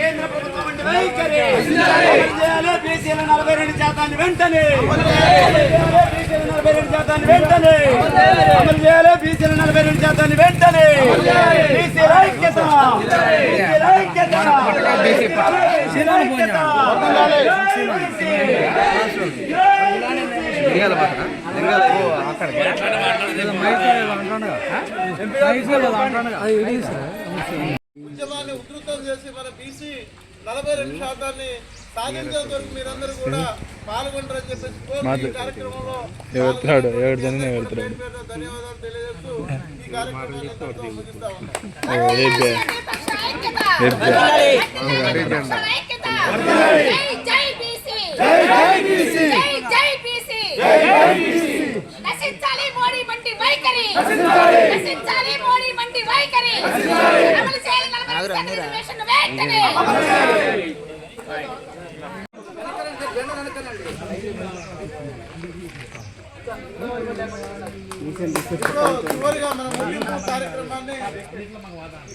కేంద్ర ప్రభుత్వం వంటి వైఖరి చేయాలి బీసీల నలభై రెండు శాతాన్ని వెంటనే నలభై రెండు శాతాన్ని వెంటనే అమలు చేయాలి బీసీల నలభై రెండు శాతాన్ని వెంటనే బీసీల ఐక్యత బీసీల ఐక్యత బీసీల ఐక్యత ఉద్యమాన్ని ఉధృతం చేసి మన బీసీ నలభై రెండు శాతాన్ని సాధించే వరకు మీరందరూ కూడా పాల్గొంటారని చెప్పేసి ఈ కార్యక్రమంలో ధన్యవాదాలు తెలియజేస్తూ ఈ కార్యక్రమాన్ని ఇంతటితో ముగిస్తా ఉన్నాం. ఏబే నశించాలి మోడీ మంటి వైఖరి. నశించాలి. మోడీ మంటి వైఖరి. అమలు చేయాలి రిజర్వేషన్ వెంటనే. చివరిగా మనం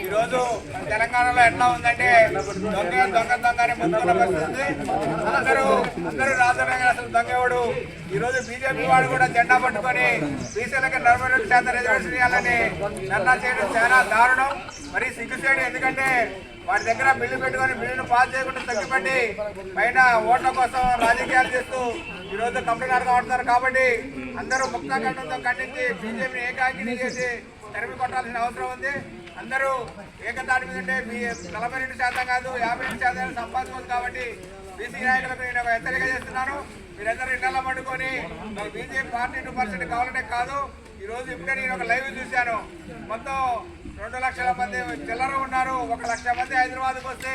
ఈరోజు తెలంగాణలో ఎట్లా ఉందంటే దొంగ దొంగ దొంగ అని ముందున్న పరిస్థితి. అందరూ అందరూ రాజమేగ అసలు దొంగేవాడు? ఈ రోజు బీజేపీ వాడు కూడా జెండా పట్టుకొని బీసీలకి నలభై రెండు శాతం రిజర్వేషన్ ఇవ్వాలని ధర్నా చేయడం చాలా దారుణం. మరి సిగ్గుచేయడం ఎందుకంటే వాడి దగ్గర బిల్లు పెట్టుకొని బిల్లును పాస్ చేయకుండా తగ్గిపెట్టి పైన ఓట్ల కోసం రాజకీయాలు చేస్తూ ఈ రోజు కంపెనీ ఆడుతున్నారు కాబట్టి అందరూ ముక్తాఖండంతో ఖండించి బీజేపీని ఏకాంగిని చేసి తెరమి కొట్టాల్సిన అవసరం ఉంది. అందరూ ఏకతాటి మీద ఉంటే మీ నలభై రెండు శాతం కాదు యాభై రెండు శాతం సంపాదించుకోదు కాబట్టి బీసీ నాయకులకు నేను ఒక హెచ్చరిక చేస్తున్నాను. మీరందరూ ఇళ్ళ పట్టుకొని బీజేపీ పార్టీ టూ పర్సెంట్ కావాలంటే కాదు. ఈరోజు ఇప్పుడే నేను ఒక లైవ్ చూశాను. మొత్తం రెండు లక్షల మంది చిల్లర ఉన్నారు. ఒక లక్ష మంది హైదరాబాద్కి వస్తే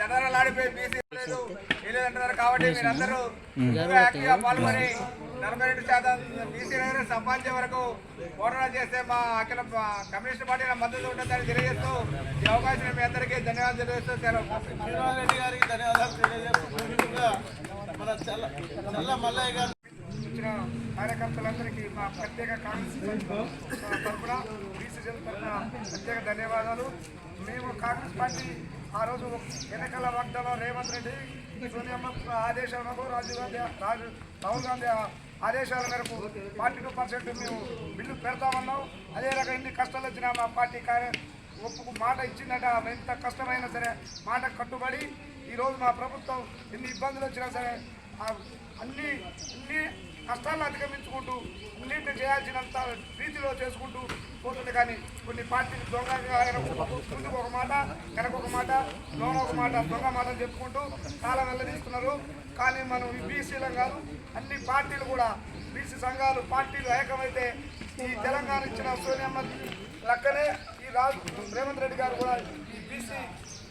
దండరాడిపోయి బీసీ లేదు. లేదంటున్నారు కాబట్టి మీరందరూ ఎక్కువగా యాక్టివ్గా పాల్గొని నలభై రెండు శాతం బీసీ రైతులు సంపాదించే వరకు పోరాటం చేస్తే మా అఖిల కమ్యూనిస్ట్ పార్టీల మద్దతు ఉంటుందని తెలియజేస్తూ ఈ అవకాశం మీ అందరికీ ధన్యవాదాలు తెలియజేస్తూ సెలవు శ్రీనివాసరెడ్డి గారికి ధన్యవాదాలు తెలియజేస్తూ ముగింపుగా మన చల్ల చల్ల మల్లయ్య గారు వచ్చిన కార్యకర్తలందరికీ మా ప్రత్యేక కాంగ్రెస్ తరఫున బీసీసీఎల్ తరఫున ప్రత్యేక ధన్యవాదాలు. మేము కాంగ్రెస్ పార్టీ ఆ రోజు ఎన్నికల వాగ్దానం రేవంత్ రెడ్డి సోనియమ్మ ఆదేశాల మేరకు రాజీవ్ గాంధీ రాజు రాహుల్ గాంధీ ఆదేశాల మేరకు ఫార్టీ టూ పర్సెంట్ మేము బిల్లు పెడతామన్నాం. అదే రకంగా ఎన్ని కష్టాలు వచ్చినా మా పార్టీ కార్య ఒప్పుకు మాట ఇచ్చిందట. ఎంత కష్టమైనా సరే మాట కట్టుబడి ఈరోజు మా ప్రభుత్వం ఎన్ని ఇబ్బందులు వచ్చినా సరే అన్ని కష్టాలను అధిగమించుకుంటూ అన్నింటిని చేయాల్సినంత రీతిలో చేసుకుంటూ పోతుంది. కానీ కొన్ని పార్టీలు దొంగ ముందుకు ఒక మాట వెనక ఒక మాట లోన ఒక మాట దొంగ మాట చెప్పుకుంటూ చాలా వెళ్ళదీస్తున్నారు కానీ మనం ఈ బీసీలం కాదు అన్ని పార్టీలు కూడా బీసీ సంఘాలు పార్టీలు ఏకమైతే ఈ తెలంగాణ ఇచ్చిన సోనియమ్మ లెక్కనే ఈ రాజు రేవంత్ రెడ్డి గారు కూడా ఈ BC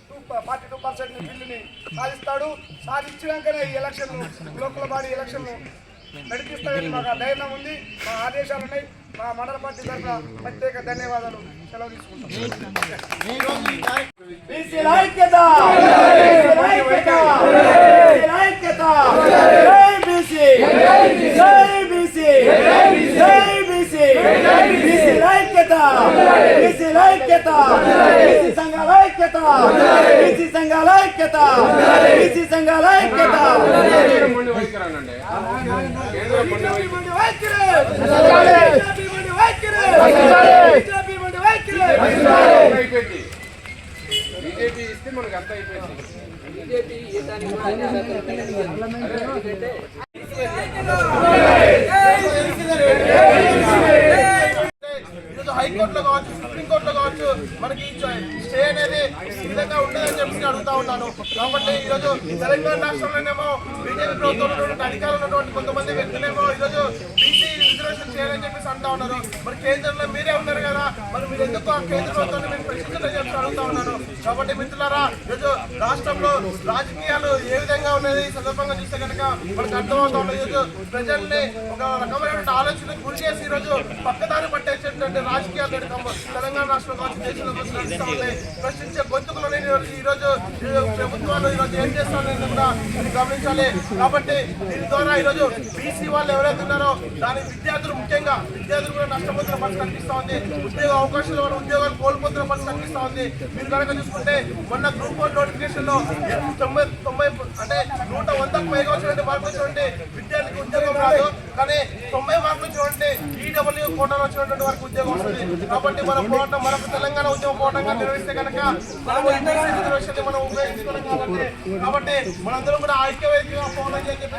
two forty two percent బిల్లుని సాధిస్తాడు. సాధించినాకనే ఈ ఎలక్షన్లు లోకల్ బాడీ ఎలక్షన్లు నడిపిస్తాడని మాకు ధైర్యం ఉంది. మా ఆదేశాలు ఉన్నాయి. మా మండల పార్టీ తరఫున ప్రత్యేక ధన్యవాదాలు. సెలవు తీసుకుంటాం. బీసీల ఐక్యత బీసీ సంఘాల ఐక్యత బీసీ సంఘాల ఐక్యత బీసీ సంఘాల ఐక్యత బీజేపీ ఇస్తే మనకు అంత అయిపోయింది హైకోర్టులో కావచ్చు సుప్రీంకోర్టులో కావచ్చు మనకి స్టే అనేది ఈ విధంగా ఉండదని చెప్పి నేను అడుగుతా ఉన్నాను కాబట్టి ఈరోజు తెలంగాణ రాష్ట్రంలోనేమో బీజేపీ ప్రభుత్వం ఉన్నటువంటి అధికారంలో ఉన్నటువంటి కొంతమంది వ్యక్తులేమో ఈరోజు బీసీ రిజర్వేషన్ చేయాలని చెప్పేసి అంటా ఉన్నారు. మరి కేంద్రంలో మీరే ఉన్నారు కదా మరి మీరు ఎందుకు ఆ కేంద్ర ప్రభుత్వాన్ని మీరు ప్రశ్నించాలని చెప్పి అడుగుతా ఉన్నాను కాబట్టి మిత్రులారా ఈరోజు రాష్ట్రంలో రాజకీయాలు ఏ విధంగా ఉన్నది ఈ సందర్భంగా చూస్తే కనుక మనకు అర్థమవుతా ఉన్నది. ఈరోజు ప్రజల్ని ఒక రకమైనటువంటి ఆలోచనకు గురి చేసి ఈరోజు పక్కదారి పట్టేసేటువంటి రాజకీయాలు తెలంగాణ రాష్ట్రంలో దేశంలో ప్రశ్నించే గొంతుకులని ఈరోజు ప్రభుత్వాలు ఈరోజు ఏం చేస్తారనేది కూడా మీరు గమనించాలి. కాబట్టి దీని ద్వారా ఈరోజు బీసీ వాళ్ళు ఎవరైతే ఉన్నారో దాని విద్యార్థులు ముఖ్యంగా విద్యార్థులు కూడా నష్టపోతున్న పరిస్థితి కనిపిస్తూ ఉంది. ఉద్యోగ అవకాశాలు వాళ్ళు ఉద్యోగాలు కోల్పోతున్న పరిస్థితి కనిపిస్తూ ఉంది. మీరు కనుక చూసుకుంటే మొన్న గ్రూప్ వన్ నోటిఫికేషన్లో తొంభై తొంభై అంటే నూట వందకు పైగా వచ్చినటువంటి మార్కులు వచ్చినటువంటి విద్యార్థికి ఉద్యోగం రాదు. కానీ తొంభై మార్కులు వచ్చినటువంటి ఈడబ్ల్యూ కోటాలో వచ్చినటువంటి వారికి ఉద్యోగం వస్తుంది. కాబట్టి మన పోరాటం మనకు తెలంగాణ ఉద్యమ పోరాటంగా నిర్వహిస్తే కనుక మనము ఇంగ్లీష్ రిజర్వేషన్ మనం ఉపయోగించుకోవడం కాబట్టి. కాబట్టి మనందరం కూడా ఐక్యవేదికగా పోవాలని చెప్పేసి